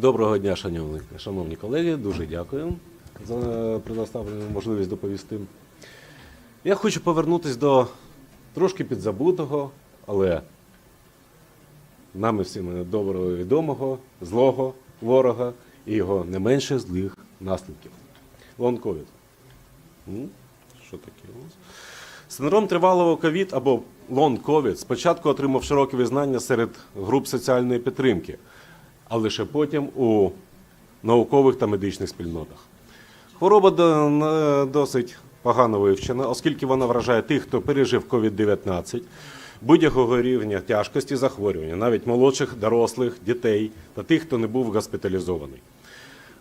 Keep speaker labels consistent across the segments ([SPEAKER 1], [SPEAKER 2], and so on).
[SPEAKER 1] Доброго дня, шановні, шановні колеги. Дуже дякую за предоставлену можливість доповісти. Я хочу повернутися до трошки підзабутого, але нами всім доброго відомого, злого ворога і його не менше злих наслідків. Лонг-ковід. Що таке у нас? Синдром тривалого ковід або лонг-ковід спочатку отримав широке визнання серед груп соціальної підтримки, а лише потім у наукових та медичних спільнотах. Хвороба досить погано вивчена, оскільки вона вражає тих, хто пережив COVID-19, будь-якого рівня тяжкості захворювання, навіть молодших, дорослих, дітей та тих, хто не був госпіталізований.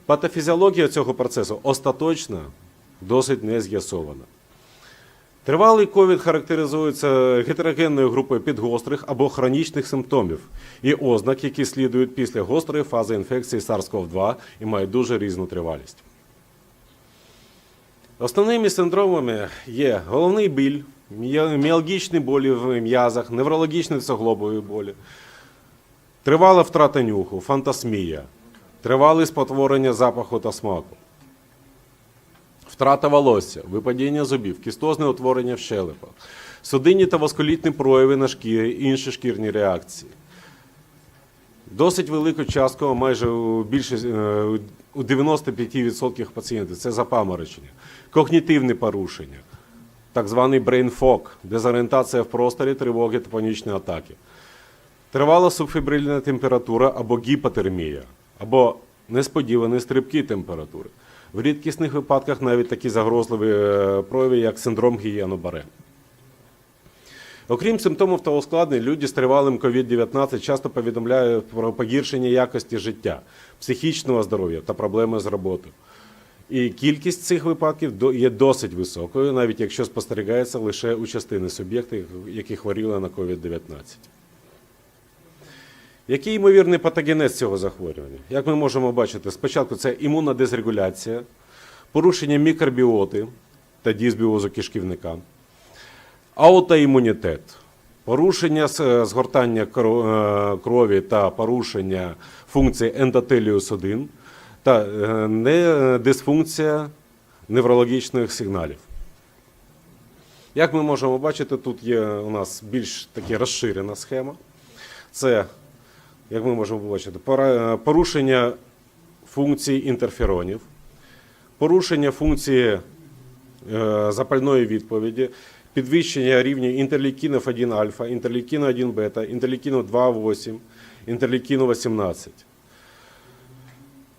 [SPEAKER 1] Патофізіологія цього процесу остаточно досить не з'ясована. Тривалий ковід характеризується гетерогенною групою підгострих або хронічних симптомів і ознак, які слідують після гострої фази інфекції SARS-CoV-2 і мають дуже різну тривалість. Основними синдромами є головний біль, міалгічні болі в м'язах, неврологічні суглобові болі, тривала втрата нюху, фантасмія, тривале спотворення запаху та смаку. Втрата волосся, випадіння зубів, кістозне утворення в щелепах, судинні та воскулітні прояви на шкірі, інші шкірні реакції. Досить велику частку, майже у е, у 95% пацієнтів це запаморочення, когнітивні порушення, так званий brain fog, дезорієнтація в просторі, тривоги та панічні атаки. Тривала субфібрильна температура або гіпотермія, або несподівані стрибки температури. В рідкісних випадках навіть такі загрозливі е, прояви, як синдром Гієну-Баре. Окрім симптомів та ускладнень, люди з тривалим COVID-19 часто повідомляють про погіршення якості життя, психічного здоров'я та проблеми з роботою. І кількість цих випадків є досить високою, навіть якщо спостерігається лише у частини суб'єктів, які хворіли на COVID-19. Який ймовірний патогенез цього захворювання? Як ми можемо бачити, спочатку це імунна дезрегуляція, порушення мікробіоти та дисбіозу кишківника, аутоімунітет, порушення згортання е, крові та порушення функції ендотеліус 1 та е, дисфункція неврологічних сигналів. Як ми можемо бачити, тут є у нас більш таки розширена схема. Це, як ми можемо побачити, порушення функцій інтерферонів, порушення функції е, запальної відповіді, підвищення рівня інтерлейкінів 1 альфа, інтерлейкіну 1 бета, інтерлейкіну 2,8, інтерлейкіну 18.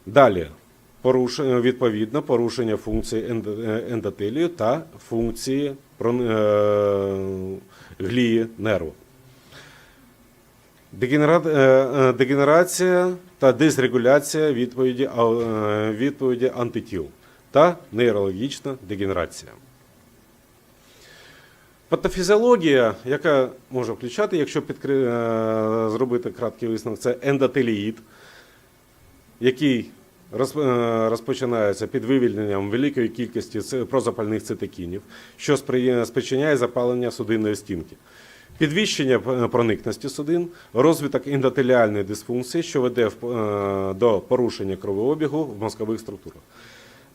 [SPEAKER 1] Далі, е, відповідно, порушення функції ендо- е, ендотелію та функції е, глії нерву. Е, е, Дегенерація та дисрегуляція відповіді, е, відповіді антитіл та нейрологічна дегенерація. Патофізіологія, яка може включати, якщо підкри... зробити краткий висновок, це ендотеліїд, який роз- розпочинається під вивільненням великої кількості прозапальних цитокінів, що спричиняє запалення судинної стінки. Підвищення е, проникності судин, розвиток ендотеліальної дисфункції, що веде е, до порушення кровообігу в мозкових структурах,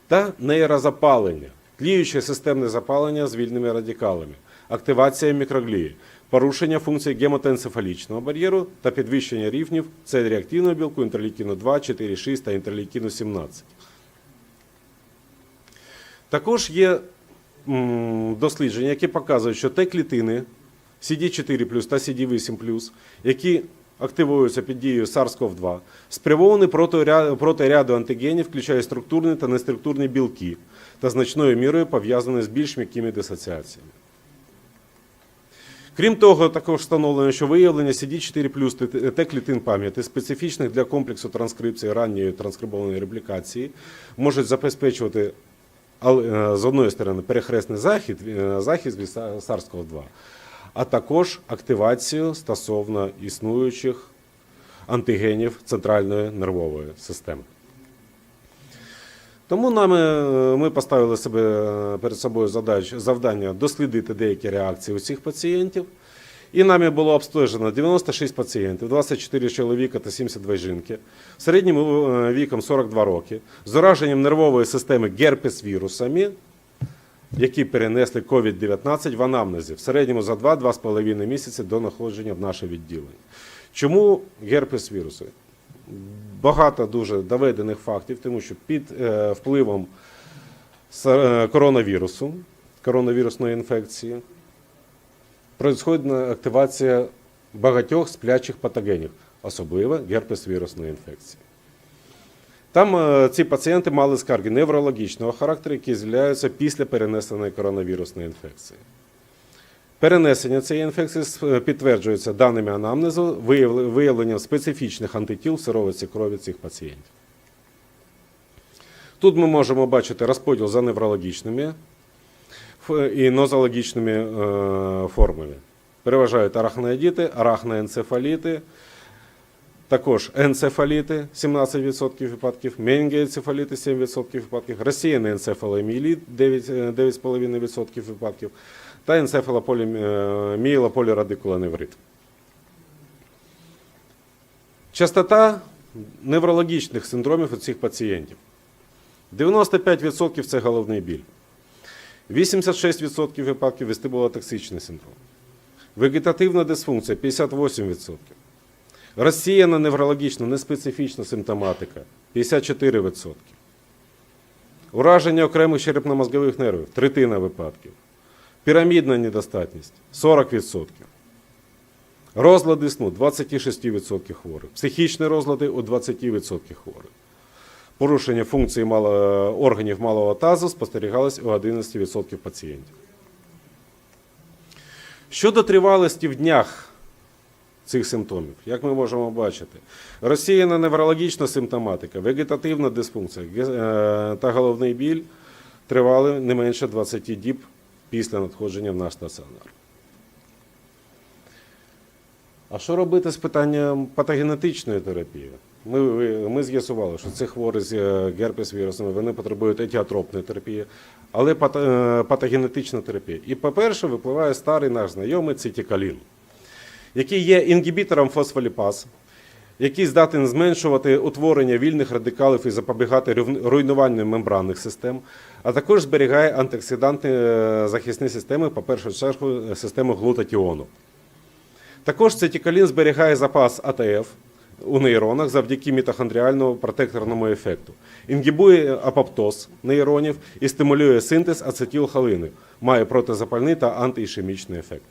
[SPEAKER 1] та нейрозапалення, тліюче системне запалення з вільними радикалами, активація мікроглії, порушення функції гемотоенцефалічного бар'єру та підвищення рівнів С-реактивного білку інтерлейкіну 2, 4, 6 та інтерлейкіну 17. Також є дослідження, які показують, що Т клітини CD4 та CD8, які активуються під дією SARS-CoV-2, спрямовані проти, ряду антигенів, включаючи структурні та неструктурні білки, та значною мірою пов'язані з більш м'якими дисоціаціями. Крім того, також встановлено, що виявлення CD4 Т клітин пам'яті, специфічних для комплексу транскрипції ранньої транскрибованої реплікації, можуть забезпечувати е, з одної сторони перехресний захід, е, захист від Са- SARS-CoV-2, а також активацію стосовно існуючих антигенів центральної нервової системи. Тому нами, е, ми поставили себе е, перед собою задач, завдання дослідити деякі реакції у цих пацієнтів І нами було обстежено 96 пацієнтів, 24 чоловіка та 72 жінки, середнім е, віком 42 роки, з ураженням нервової системи герпес вірусами, які перенесли COVID-19 в анамнезі в середньому за 2-2,5 місяці до знаходження в наше відділення. Чому герпес віруси? Багато дуже доведених фактів, тому що під е, впливом е, коронавірусу, коронавірусної інфекції, происходит активація багатьох сплячих патогенів, особливо герпес-вірусної інфекції. Там е, ці пацієнти мали скарги неврологічного характеру, які з'являються після перенесеної коронавірусної інфекції. Перенесення цієї інфекції е, підтверджується даними анамнезу, виявле- виявленням специфічних антитіл в сировиці крові цих пацієнтів. Тут ми можемо бачити розподіл за неврологічними і нозологічними е, формами. Переважають арахноїдіти, арахноенцефаліти, також енцефаліти 17% випадків, менінгоенцефаліти 7% випадків, розсіяний енцефаломіеліт 9, е, 9,5% випадків та енцефаломіелополірадикулоневрит. Частота неврологічних синдромів у цих пацієнтів. 95% це головний біль. 86% випадків вестибулотоксичний синдром. Вегетативна дисфункція 58%. Розсіяна неврологічна неспецифічна симптоматика 54%. Ураження окремих черепно-мозгових нервів третина випадків. Пірамідна недостатність 40%. Розлади сну 26% хворих. Психічні розлади у 20% хворих. Порушення функції мало, органів малого тазу спостерігалось у 11% пацієнтів. Щодо тривалості в днях цих симптомів, як ми можемо бачити, розсіяна неврологічна симптоматика, вегетативна дисфункція е, та головний біль тривали не менше 20 діб після надходження в наш стаціонар. А що робити з питанням патогенетичної терапії? Ми, ми з'ясували, що це хворі з е, герпес-вірусами, вони потребують етіотропної терапії, але е, патогенетична терапія. І, по-перше, випливає старий наш знайомий цитікалін, який є інгібітором фосфоліпаз, який здатен зменшувати утворення вільних радикалів і запобігати руйнуванню мембранних систем, а також зберігає антиоксидантні е, захисні системи, по першу чергу, систему глутатіону. Також цитікалін зберігає запас АТФ у нейронах завдяки мітохондріальному протекторному ефекту. Інгібує апоптоз нейронів і стимулює синтез ацетилхолини, має протизапальний та антиішемічний ефект.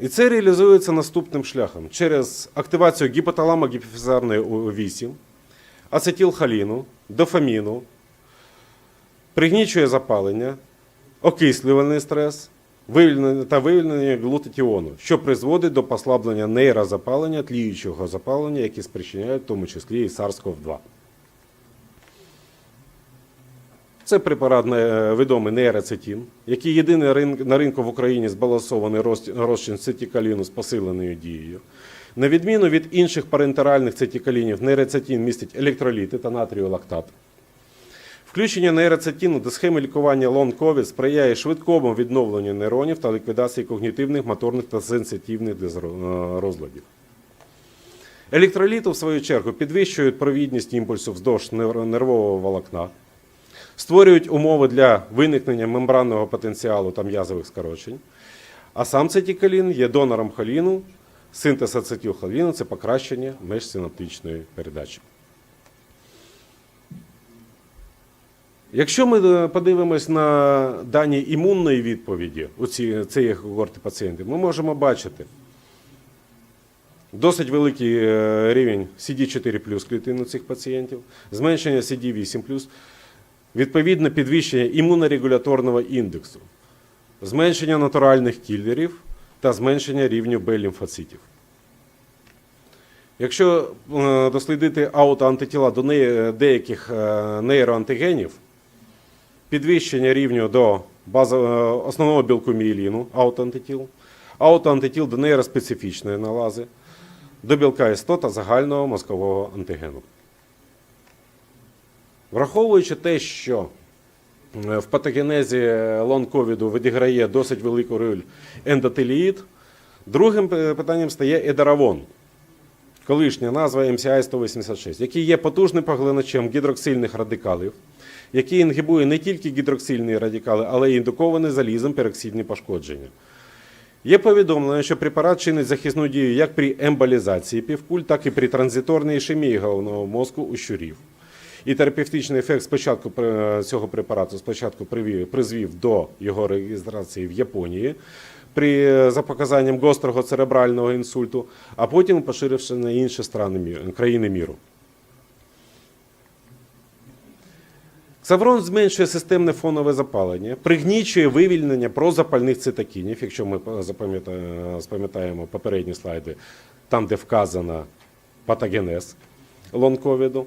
[SPEAKER 1] І це реалізується наступним шляхом через активацію гіпоталамо-гіпофізарної У8, ацетилхоліну, дофаміну, пригнічує запалення, окислювальний стрес та вивільнення глутатіону, що призводить до послаблення нейрозапалення, тліючого запалення, які спричиняють в тому числі і SARS-CoV-2. Це препарат е, відомий нейроцетин, який єдиний на ринку в Україні збалансований розчин цитикаліну з посиленою дією. На відміну від інших парентеральних цитикалінів, нейроцетин містить електроліти та натріолактат. Включення нейроцетину до схеми лікування лонг-ковід сприяє швидкому відновленню нейронів та ліквідації когнітивних, моторних та сенситивних е, розладів. Електроліти, в свою чергу, підвищують провідність імпульсу вздовж нервового волокна, створюють умови для виникнення мембранного потенціалу та м'язових скорочень. А сам цитікалін є донором холіну, синтез ацетилхоліну – це покращення межсинаптичної передачі. Якщо ми е, подивимось на дані імунної відповіді у цієї когорти пацієнтів, ми можемо бачити досить великий е, рівень CD4 клітин у цих пацієнтів, зменшення CD8 відповідне підвищення імунорегуляторного індексу, зменшення натуральних кілерів та зменшення рівню Б-лімфоцитів. Якщо е, дослідити аутоантитіла до деяких е, нейроантигенів, підвищення рівню до е, основного білку мієліну, аутоантитіл, аутоантитіл до нейроспецифічної налази, до білка С100 та загального мозкового антигену. Враховуючи те, що в патогенезі лонг-ковіду відіграє досить велику роль ендотеліїд. Другим е, питанням стає едаравон, колишня назва MCI 186, який є потужним поглиначем гідроксильних радикалів, який інгібує не тільки гідроксильні радикали, але й індуковані залізом пероксидні пошкодження. Є повідомлення, що препарат чинить захисну дію як при емболізації півкуль, так і при транзиторній ішемії головного мозку у щурів. І терапевтичний ефект спочатку е, цього препарату спочатку призвів до його реєстрації в Японії при е, за показанням гострого церебрального інсульту, а потім поширився на інші страни країни міру. Ксаврон зменшує системне фонове запалення, пригнічує вивільнення прозапальних цитокінів, якщо ми запам'ята- спам'ятаємо попередні слайди, там, де вказано патогенез лонковіду,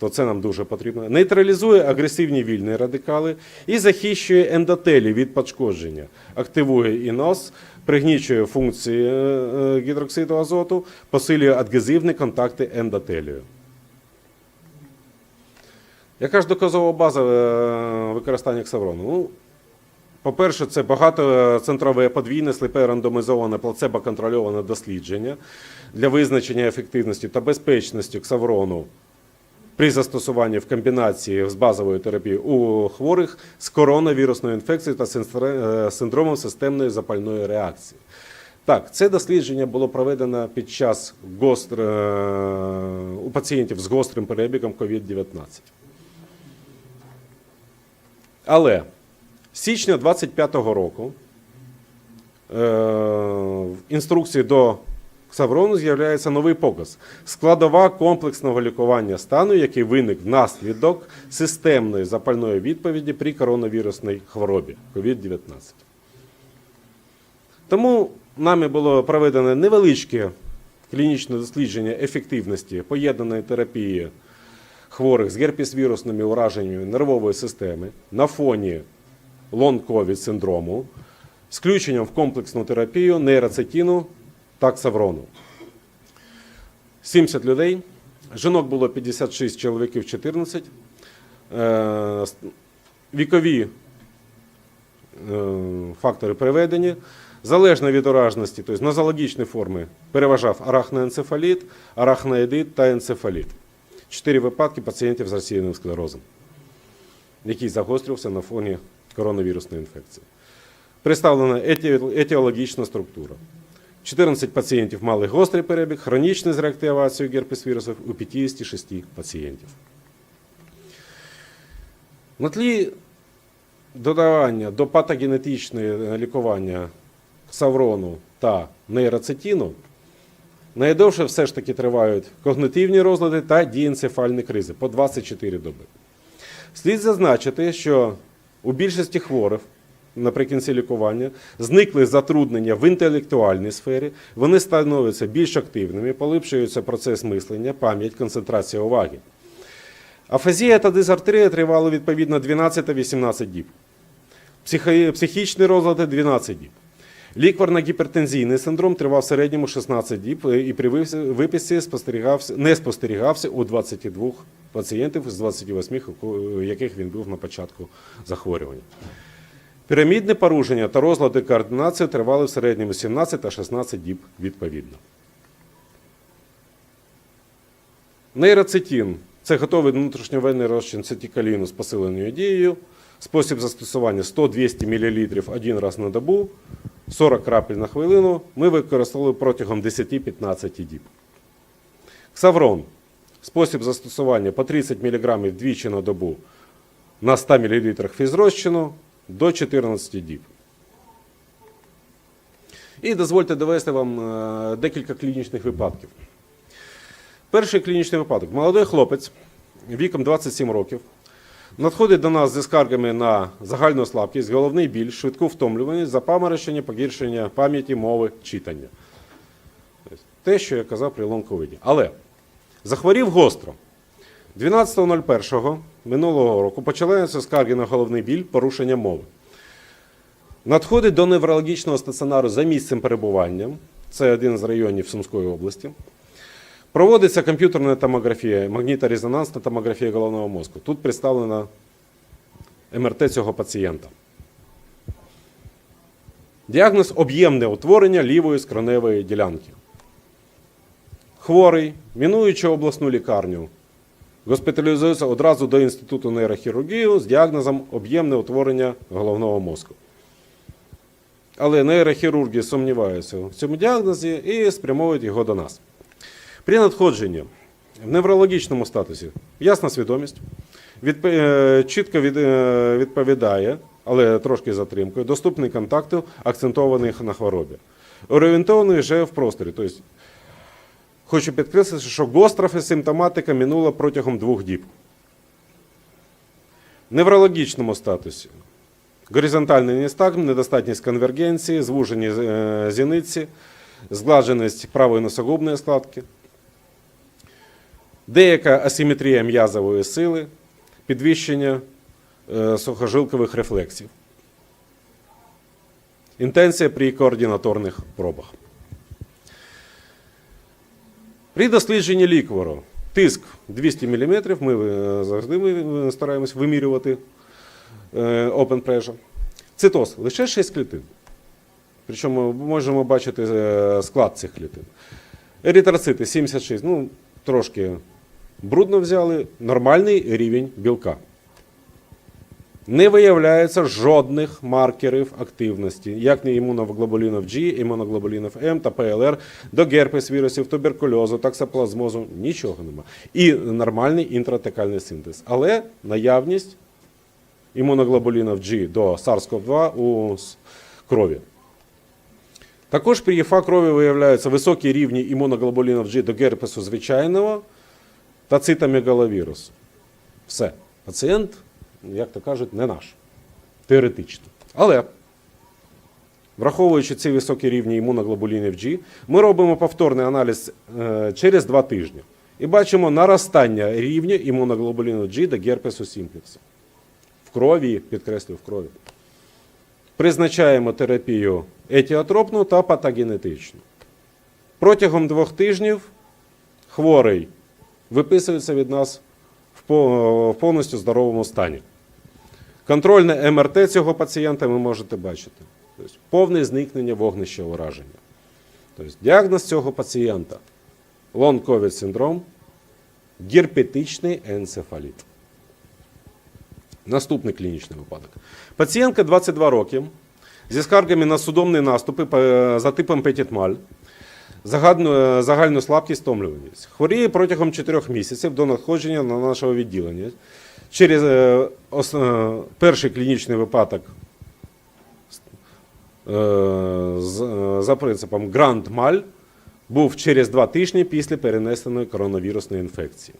[SPEAKER 1] то це нам дуже потрібно. Нейтралізує агресивні вільні радикали і захищує ендотелі від пошкодження, активує інос, пригнічує функції е, е, гідроксиду азоту, посилює адгезивні контакти ендотелію. Яка ж доказова база е, використання ксаврону? Ну, по-перше, це багатоцентрове подвійне сліпе рандомізоване плацебо-контрольоване дослідження для визначення ефективності та безпечності ксаврону при застосуванні в комбінації з базовою терапією у хворих з коронавірусною інфекцією та е, синдромом системної запальної реакції. Так, це дослідження було проведено під час гостр... е, у пацієнтів з гострим перебігом COVID-19. Але з січня 25-го року е, інструкції до Ксаврону з'являється новий показ. Складова комплексного лікування стану, який виник внаслідок системної запальної відповіді при коронавірусній хворобі COVID-19. Тому нами було проведено невеличке клінічне дослідження ефективності поєднаної терапії хворих з герпес-вірусними ураженнями нервової системи на фоні лонг-ковід синдрому з включенням в комплексну терапію нейроцетіну та ксаврону. 70 людей, жінок було 56, чоловіків 14. Е, Вікові е, фактори приведені. Залежно від уражності, тобто нозологічні форми, переважав арахноенцефаліт, арахноїдит та енцефаліт. Чотири випадки пацієнтів з розсіяним склерозом, який загострювався на фоні коронавірусної інфекції. Представлена етіологічна структура. 14 пацієнтів мали гострий перебіг, хронічний з реактивацією герпес-вірусів у 56 пацієнтів. На тлі додавання до патогенетичного лікування саврону та нейроцетіну найдовше все ж таки тривають когнитивні розлади та дієнцефальні кризи по 24 доби. Слід зазначити, що у більшості хворих наприкінці лікування зникли затруднення в інтелектуальній сфері, вони становляться більш активними, поліпшується процес мислення, пам'ять, концентрація уваги. Афазія та дизартрія тривали відповідно 12 та 18 діб. Психічні розлади 12 діб. Лікварно-гіпертензійний синдром тривав в середньому 16 діб е, і при виписці спостерігався, не спостерігався у 22 пацієнтів з 28, у яких він був на початку захворювання. Пірамідне порушення та розлади координації тривали в середньому 17 та 16 діб відповідно. Нейроцетін це готовий внутрішньовенний розчин цитикаліну з посиленою дією. Спосіб застосування 100-200 мл один раз на добу, 40 крапель на хвилину. Ми використовували протягом 10-15 діб. Ксаврон. Спосіб застосування по 30 мг двічі на добу на 100 мл фізрозчину до 14 діб. І дозвольте довести вам е, декілька клінічних випадків. Перший клінічний випадок. Молодий хлопець віком 27 років надходить до нас зі скаргами на загальну слабкість, головний біль, швидку втомлюваність, запаморочення, погіршення пам'яті, мови, читання. Те, що я казав при лонковиді. Але захворів гостро. 12.01 минулого року почалися скарги на головний біль, порушення мови. Надходить до неврологічного стаціонару за місцем перебування. Це один з районів Сумської області. Проводиться комп'ютерна томографія, магніторезонансна томографія головного мозку. Тут представлена МРТ цього пацієнта. Діагноз об'ємне утворення лівої скроневої ділянки. Хворий, мінуючи обласну лікарню, госпіталізується одразу до Інституту нейрохірургії з діагнозом об'ємне утворення головного мозку. Але нейрохірурги сумніваються в цьому діагнозі і спрямовують його до нас. При надходженні в неврологічному статусі ясна свідомість, відп- е, чітко від- е, відповідає, але трошки затримкою, доступні контакти, акцентованих на хворобі. Орієнтований вже в просторі. Тобто, хочу підкреслити, що гострофи симптоматика минула протягом двох діб. В неврологічному статусі горизонтальний нестагм, недостатність конвергенції, звужені е, зіниці, зглаженість правої носогубної складки, деяка асиметрія м'язової сили, підвищення е, сухожилкових рефлексів. Інтенсія при координаторних пробах. При дослідженні ліквору тиск 200 мм, ми е, завжди ми стараємось вимірювати е, open pressure. Цитоз лише 6 клітин. Причому ми можемо бачити е, склад цих клітин. Еритроцити 76, ну трошки брудно взяли, нормальний рівень білка. Не виявляється жодних маркерів активності, як не імуноглобулінів G, імуноглобулінів М та ПЛР, до герпес вірусів, туберкульозу, таксоплазмозу, нічого нема. І нормальний інтратекальний синтез. Але наявність імуноглобулінів G до SARS-CoV-2 у крові. Також при ЄФА крові виявляються високі рівні імуноглобулінів G до герпесу звичайного та цитомегаловірусу. Все. Пацієнт, як то кажуть, не наш. Теоретично. Але, враховуючи ці високі рівні імуноглобулінів G, ми робимо повторний аналіз е, через два тижні і бачимо наростання рівня імуноглобуліну G до герпесу сімплексу. В крові, підкреслюю, в крові. Призначаємо терапію етіотропну та патогенетичну. Протягом двох тижнів хворий виписується від нас в повністю здоровому стані. Контрольне МРТ цього пацієнта ви можете бачити. Тобто повне зникнення вогнища ураження. Тобто діагноз цього пацієнта лонг ковід синдром, герпетичний енцефаліт. Наступний клінічний випадок. Пацієнтка 22 роки зі скаргами на судомні наступи е, за типом Петітмаль, е, загальну слабкість стомлюваність. Хворіє протягом 4 місяців до надходження на нашого відділення. Через е, е, перший клінічний випадок е, за принципом Гранд Маль був через 2 тижні після перенесеної коронавірусної інфекції.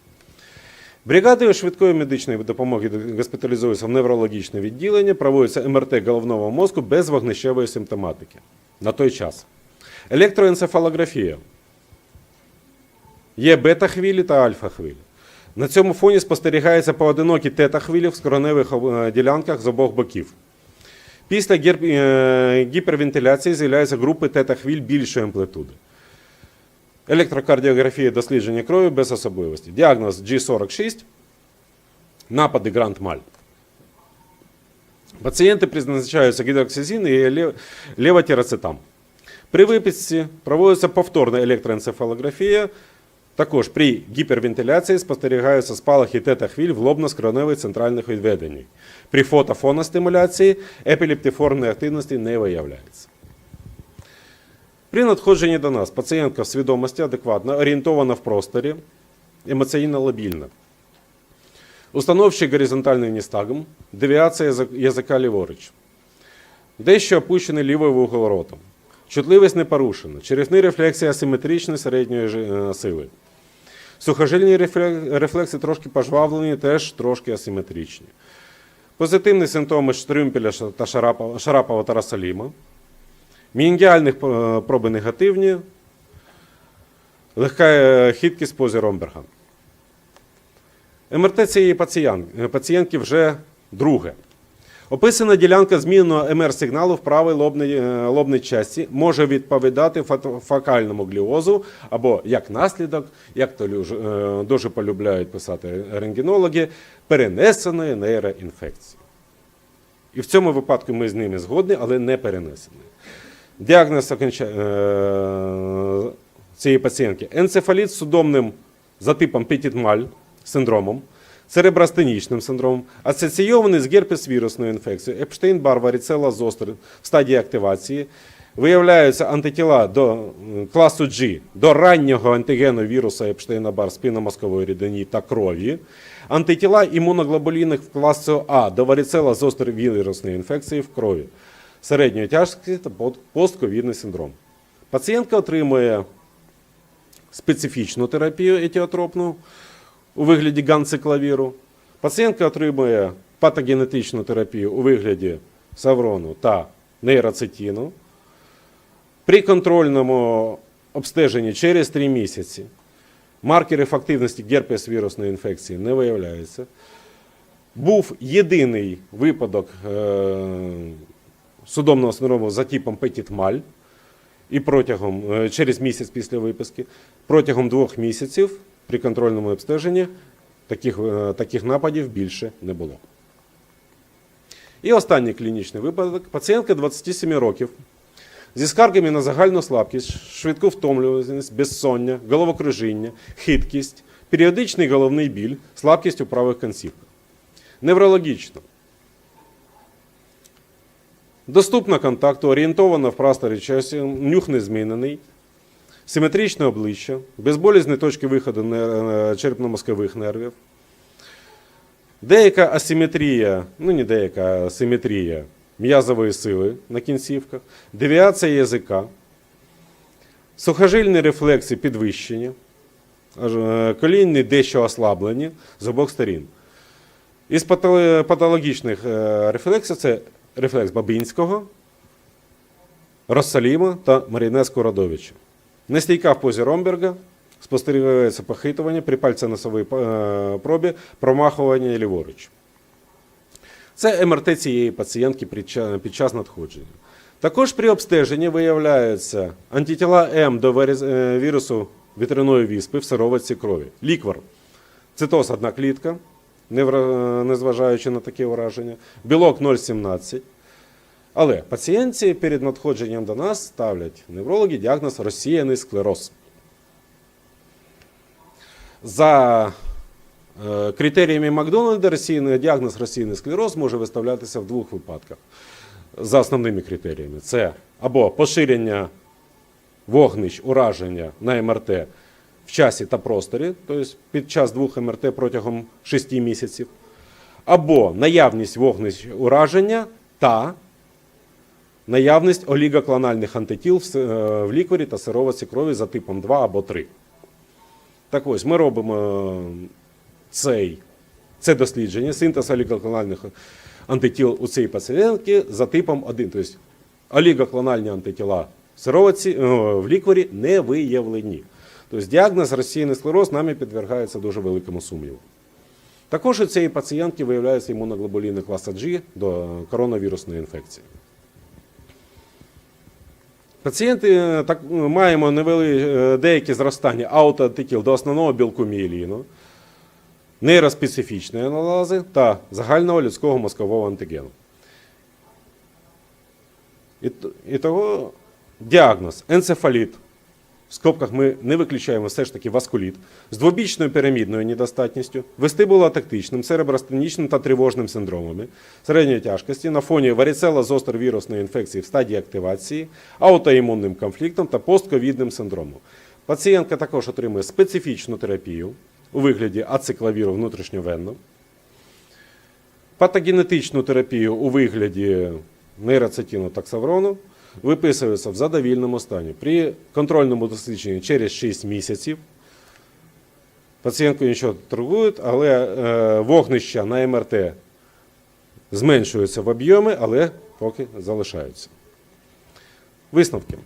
[SPEAKER 1] Бригадою швидкої медичної допомоги госпіталізуються в неврологічне відділення, проводиться МРТ головного мозку без вогнищевої симптоматики. На той час. Електроенцефалографія. Є бета-хвилі та альфа-хвилі. На цьому фоні спостерігається поодинокі тета-хвилі в скроневих е, ділянках з обох боків. Після е, гіпервентиляції з'являються групи тета-хвиль більшої амплитуди. Електрокардіографія дослідження крові без особливості. Діагноз G46, напади Гранд-Маль. Пацієнти призначаються гідроксизин і лев- При виписці проводиться повторна електроенцефалографія. Також при гіпервентиляції спостерігаються спалахи тета-хвиль в лобно-скроневій центральних відведеннях. При фотофоностимуляції епілептиформної активності не виявляється. При надходженні до нас пацієнтка в свідомості адекватна, орієнтована в просторі, емоційно лабільна. Установчий горизонтальний ністагм, девіація язика ліворуч. Дещо опущений лівий вугол ротом. Чутливість не порушена. Черепні рефлексії асиметричні середньої е, сили. Сухожильні рефлекси трошки пожвавлені, теж трошки асиметричні. Позитивні симптоми штрюмпеля та Шарапова, та Расаліма. Мінгіальних е, проби негативні. Легка е, хиткість позі Ромберга. МРТ цієї пацієнтки вже друге. Описана ділянка зміненого МР-сигналу в правій лобній, е, лобній часті може відповідати фокальному гліозу або як наслідок, як то е, дуже полюбляють писати рентгенологи, перенесеної нейроінфекції. І в цьому випадку ми з ними згодні, але не перенесений. Діагноз е, цієї пацієнтки енцефаліт з судомним за типом Петітмаль синдромом, церебрастенічним синдромом, асоційований з герпес-вірусною інфекцією, Епштейн-Бар, варіцела зостер в стадії активації. Виявляються антитіла до класу G до раннього антигену віруса Епштейна-Бар спинномозкової рідині та крові, антитіла імуноглобулінних класу А до варіцела зостер вірусної інфекції в крові, середньої тяжкості та постковідний синдром. Пацієнтка отримує специфічну терапію етіотропну у вигляді ганциклавіру. Пацієнтка отримує патогенетичну терапію у вигляді саврону та нейроцитіну. При контрольному обстеженні через 3 місяці маркерів активності герпес-вірусної інфекції не виявляється. Був єдиний випадок е, судомного синдрому за типом Петітмаль, і протягом е, через місяць після виписки, протягом двох місяців при контрольному обстеженні таких, е, таких нападів більше не було. І останній клінічний випадок. Пацієнтка 27 років зі скаргами на загальну слабкість, швидку втомлюваність, безсоння, головокружіння, хиткість, періодичний головний біль, слабкість у правих кінцівках. Неврологічно. Доступна контакту, орієнтована в просторі часі, нюх не змінений, симетричне обличчя, безболізні точки виходу черепно-мозкових нервів, деяка асиметрія, ну не деяка асиметрія м'язової сили на кінцівках, девіація язика, сухожильні рефлекси підвищені, е, колінні дещо ослаблені з обох сторін. Із патологічних е, рефлексів це рефлекс Бабинського, Россаліма та Марінеску Радовича. Нестійка в позі Ромберга, спостерігається похитування при пальцево-носовій е, пробі, промахування ліворуч. Це МРТ цієї пацієнтки під час надходження. Також при обстеженні виявляються антитіла М до е, вірусу вітряної віспи в сироватці крові. Ліквар. Цитоз одна клітка, незважаючи на такі ураження. Білок 0,17. Але пацієнтці перед надходженням до нас ставлять неврологи діагноз розсіяний склероз. За е, критеріями Макдональда діагноз розсіяний склероз може виставлятися в двох випадках. За основними критеріями: це або поширення вогнищ ураження на МРТ в часі та просторі, тобто під час двох МРТ протягом 6 місяців, або наявність вогнищ ураження та наявність олігоклональних антитіл в, е, лікварі та сироватці крові за типом 2 або 3. Так ось, ми робимо е, цей, це дослідження, синтез олігоклональних антитіл у цій пацієнтки за типом 1. Тобто олігоклональні антитіла в сироватці, е, в лікварі не виявлені. Тобто діагноз розсіяний склероз нами підвергається дуже великому сумніву. Також у цієї пацієнтки виявляються імуноглобуліни класу G до коронавірусної інфекції. Пацієнти е, так, е, маємо невели, е, деякі зростання аутоантитіл до основного білку мієліну, нейроспецифічної аналази та загального людського мозкового антигену. І, і того діагноз енцефаліт. В скобках ми не виключаємо все ж таки васкуліт з двобічною пірамідною недостатністю, вестибулотактичним, церебростенічним та тривожним синдромами середньої тяжкості на фоні варіцела з вірусної інфекції в стадії активації, аутоімунним конфліктом та постковідним синдромом. Пацієнтка також отримує специфічну терапію у вигляді ациклавіру внутрішньовенно, патогенетичну терапію у вигляді нейроцитіну таксаврону виписується в задовільному стані. При контрольному дослідженні через 6 місяців пацієнтку нічого торгують, але е, вогнища на МРТ зменшуються в об'ємі, але поки залишаються. Висновки.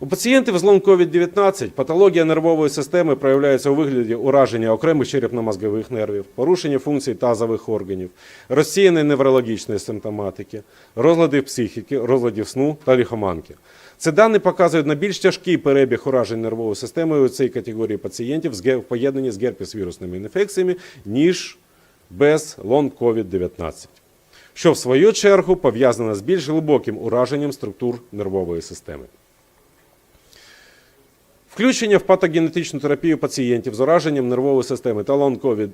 [SPEAKER 1] У пацієнтів з лон COVID-19 патологія нервової системи проявляється у вигляді ураження окремих черепно-мозгових нервів, порушення функцій тазових органів, розсіяної неврологічної симптоматики, розладів психіки, розладів сну та ліхоманки. Ці дані показують на більш тяжкий перебіг уражень нервової системи у цій категорії пацієнтів в поєднанні з герпес-вірусними інфекціями, ніж без лон COVID-19. що в свою чергу пов'язано з більш глибоким ураженням структур нервової системи. Включення в патогенетичну терапію пацієнтів з ураженням нервової системи та лонковід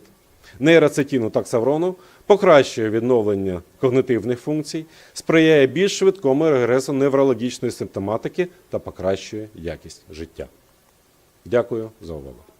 [SPEAKER 1] нейроцетіну таксаврону покращує відновлення когнитивних функцій, сприяє більш швидкому регресу неврологічної симптоматики та покращує якість життя. Дякую за увагу.